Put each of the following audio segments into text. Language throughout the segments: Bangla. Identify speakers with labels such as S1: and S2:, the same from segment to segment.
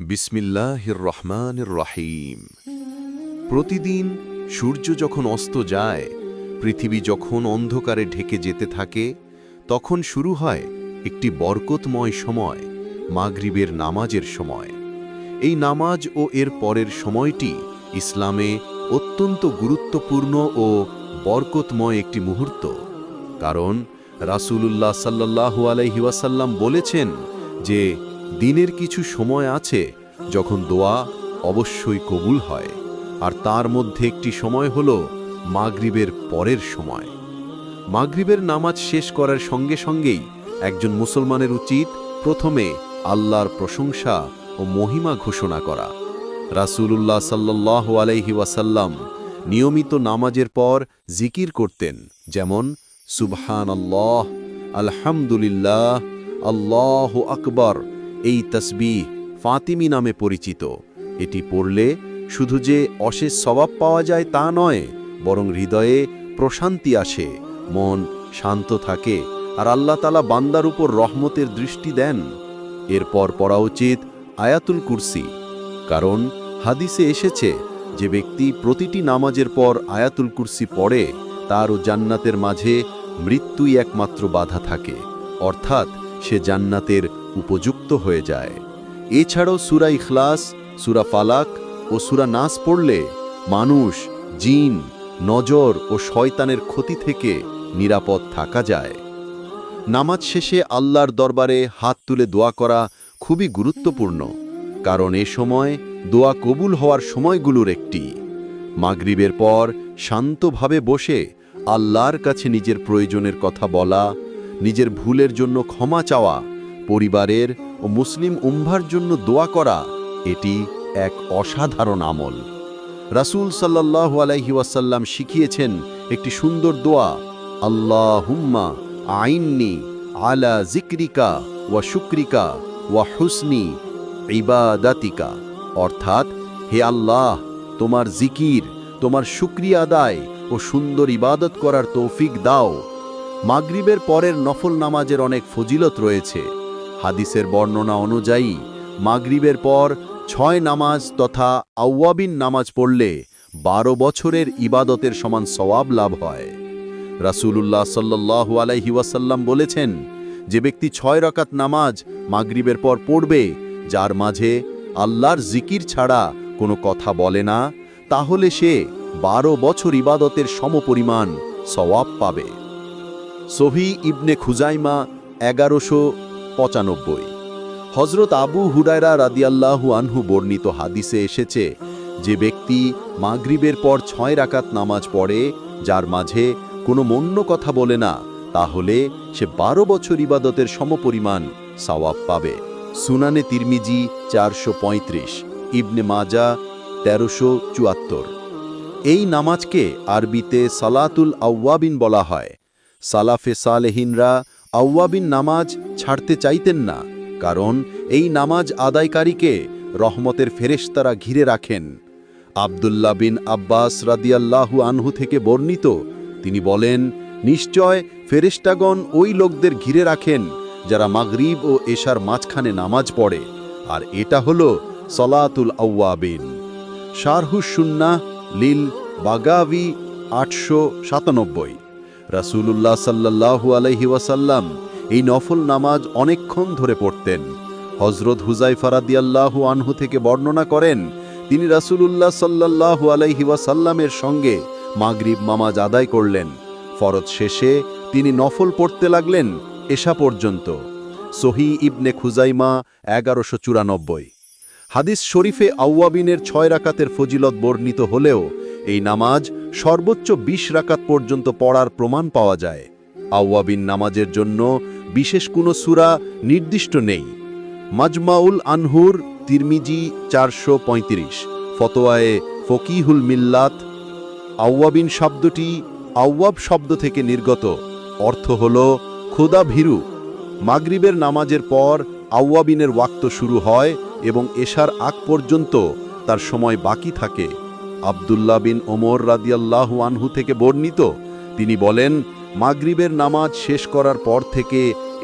S1: বিসমিল্লাহির রহমানির রহিম প্রতিদিন সূর্য যখন অস্ত যায়, পৃথিবী যখন অন্ধকারে ঢেকে যেতে থাকে, তখন শুরু হয় একটি বরকতময় সময়, মাগরিবের নামাজের সময়। এই নামাজ ও এর পরের সময়টি ইসলামে অত্যন্ত গুরুত্বপূর্ণ ও বরকতময় একটি মুহূর্ত। কারণ রাসূলুল্লাহ সাল্লাল্লাহু আলাইহিওয়াসাল্লাম বলেছেন যে দিনের কিছু সময় আছে যখন দোয়া অবশ্যই কবুল হয়, আর তার মধ্যে একটি সময় হল মাগরিবের পরের সময়। মাগরিবের নামাজ শেষ করার সঙ্গে সঙ্গেই একজন মুসলমানের উচিত প্রথমে আল্লাহর প্রশংসা ও মহিমা ঘোষণা করা। রাসূলুল্লাহ সাল্লাল্লাহু আলাইহি ওয়াসাল্লাম নিয়মিত নামাজের পর জিকির করতেন, যেমন সুবহান আল্লাহ আলহামদুলিল্লাহ, আল্লাহ আকবর এই তসবি ফাতিমি নামে পরিচিত। এটি পড়লে শুধু যে অশেষ স্বভাব পাওয়া যায় তা নয়, বরং হৃদয়ে প্রশান্তি আসে, মন শান্ত থাকে, আর আল্লাহ তালা বান্দার উপর রহমতের দৃষ্টি দেন। এরপর পড়া উচিত আয়াতুল কুরসি, কারণ হাদিসে এসেছে যে ব্যক্তি প্রতিটি নামাজের পর আয়াতুল কুরসি পড়ে, তার ও জান্নাতের মাঝে মৃত্যুই একমাত্র বাধা থাকে। অর্থাৎ সে জান্নাতের উপযুক্ত হয়ে যায়। এছাড়াও সুরা ইখলাস, সুরা ফালাক ও সুরা নাস পড়লে মানুষ জিন, নজর ও শয়তানের ক্ষতি থেকে নিরাপদ থাকা যায়। নামাজ শেষে আল্লাহর দরবারে হাত তুলে দোয়া করা খুবই গুরুত্বপূর্ণ, কারণ এ সময় দোয়া কবুল হওয়ার সময়গুলোর একটি। মাগরিবের পর শান্তভাবে বসে আল্লাহর কাছে নিজের প্রয়োজনের কথা বলা নিজের ভুলের জন্য ক্ষমা চাওয়া, পরিবারের ও মুসলিম উম্ভার জন্য দোয়া করা, এটি এক অসাধারণ আমল। রাসূল সাল্লাল্লাহু আলাইহি ওয়াসাল্লাম শিখিয়েছেন একটি সুন্দর দোয়া আল্লাহ হুম্মা আইননি আলা জিক্রিকা ওয়া শুক্রিকা ওয়া হুসনি ইবাদাতিকা। অর্থাৎ, হে আল্লাহ, তোমার জিকির, তোমার শুক্রিয়া আদায় ও সুন্দর ইবাদত করার তৌফিক দাও। মাগরিবের পরের নফল নামাজের অনেক ফজিলত রয়েছে। হাদিসের বর্ণনা অনুযায়ী, মাগরিবের পর ছয় নামাজ তথা আউয়াবিন নামাজ পড়লে বারো বছরের ইবাদতের সমান সওয়াব লাভ হয়। রাসূলুল্লাহ সাল্লাল্লাহু আলাইহি ওয়াসাল্লাম বলেছেন, যে ব্যক্তি ছয় রকাত নামাজ মাগরিবের পর পড়বে, যার মাঝে আল্লাহর জিকির ছাড়া কোনো কথা বলে না, তাহলে সে বারো বছর ইবাদতের সমপরিমাণ সওয়াব পাবে। সহি ইবনে খুজাইমা এগারোশো পঁচানব্বই। হজরত আবু হুডায়রা রাদিয়াল্লাহু আনহু বর্ণিত হাদিসে এসেছে যে ব্যক্তি মাগরিবের পর ছয় রাকাত নামাজ পড়ে, যার মাঝে কোনো মন্য কথা বলে না, তাহলে সে বারো বছর ইবাদতের সমপরিমাণ সওয়াব পাবে। সুনানে তিরমিজি চারশো পঁয়ত্রিশ, ইবনে মাজা তেরোশো চুয়াত্তর। এই নামাজকে আরবিতে সালাতুল আউয়াবিন বলা হয়। সালাফে সালেহিনরা আউয়াবিন নামাজ ছাড়তে চাইতেন না, কারণ এই নামাজ আদায়কারীকে রহমতের ফেরেশতারা ঘিরে রাখেন। আবদুল্লাহ বিন আব্বাস রাদিয়াল্লাহু আনহু থেকে বর্ণিত, তিনি বলেন, নিশ্চয় ফেরেশতাগণ ওই লোকদের ঘিরে রাখেন যারা মাগরিব ও এশার মাঝখানে নামাজ পড়ে, আর এটা হল সলাতুল আউয়াবিন। শারহুস সুন্নাহ লিল বাগাভি আটশো সাতানব্বই। রাসূলুল্লাহ সাল্লাল্লাহু আলাইহি ওয়াসাল্লাম এই নফল নামাজ অনেকক্ষণ ধরে পড়তেন। হজরত হুজাই ফারাদিয়াল্লাহু আনহু থেকে বর্ণনা করেন, তিনি রাসূলুল্লাহ সাল্লাল্লাহু আলাইহি ওয়াসাল্লামের সঙ্গে মাগরিব নামাজ আদায় করলেন। ফরজ শেষে তিনি নফল পড়তে লাগলেন এশা পর্যন্ত। সহি ইবনে খুজাইমা এগারোশো চুরানব্বই। হাদিস শরীফে আউয়াবিনের ছয় রাকাতের ফজিলত বর্ণিত হলেও এই নামাজ সর্বোচ্চ ২০ রাকাত পর্যন্ত পড়ার প্রমাণ পাওয়া যায়। আউয়াবিন নামাজের জন্য বিশেষ কোনো সুরা নির্দিষ্ট নেই। মাজমাউল আনহুর তিরমিজি চারশো পঁয়ত্রিশ, ফতোয়ায়ে ফকিহুল মিল্লাত। আউয়াবিন শব্দটি আউয়াব শব্দ থেকে নির্গত, অর্থ হল খোদা ভীরু। মাগরিবের নামাজের পর আউয়াবিনের ওয়াক্ত শুরু হয় এবং এশার আগ পর্যন্ত তার সময় বাকি থাকে। আবদুল্লাহ বিন ওমর রাদিয়াল্লাহ আনহু থেকে বর্ণিত। তিনি বলেন, মাগরিবের নামাজ শেষ করার পর থেকে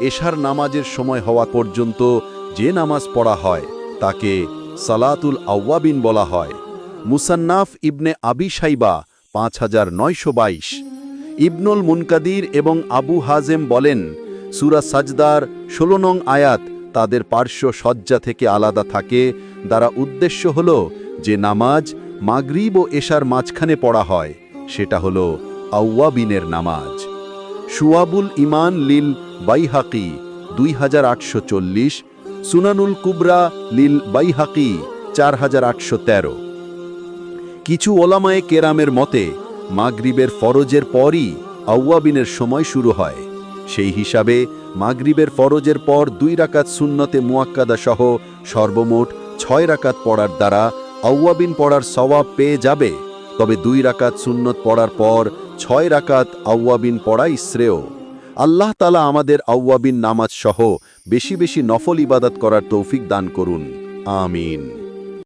S1: এশার নামাজের সময় হওয়া পর্যন্ত যে নামাজ পড়া হয়, তাকে
S2: সালাতুল আউয়াবিন বলা হয়। মুসান্নাফ ইবনে আবি সাইবা পাঁচ হাজার নয়শো বাইশ। ইবনুল মুনকাদির এবং আবু হাজেম বলেন, সুরা সাজদার ষোলো নং আয়াত তাদের পার্শ্ব সজ্জা থেকে আলাদা থাকে, দ্বারা উদ্দেশ্য হল যে নামাজ মাগরিব ও এশার মাঝখানে পড়া হয়, সেটা হল আউয়াবিনের নামাজ। সুয়াবুল ইমান লিল বাইহাকি দুই হাজার আটশো চল্লিশ, সুনানুল কুবরা লিল বাইহাকি চার হাজার আটশো তেরো। কিছু ওলামায়ে কেরামের মতে, মাগরিবের ফরজের পরই আউয়াবিনের সময় শুরু হয়। সেই হিসাবে মাগরিবের ফরজের পর দুই রাকাত সুন্নতে মুয়াক্কাদা সহ সর্বমোট ছয় রাকাত পড়ার দ্বারা আউয়াবিন পড়ার সওয়াব পেয়ে যাবে, তবে দুই রাকাত সুন্নত পড়ার পর ছয় রাকাত আউয়াবিন পড়াই শ্রেয়। আল্লাহ তালা আমাদের আউয়াবিন নামাজ সহ বেশি বেশি নফল ইবাদত করার তৌফিক দান করুন। আমিন।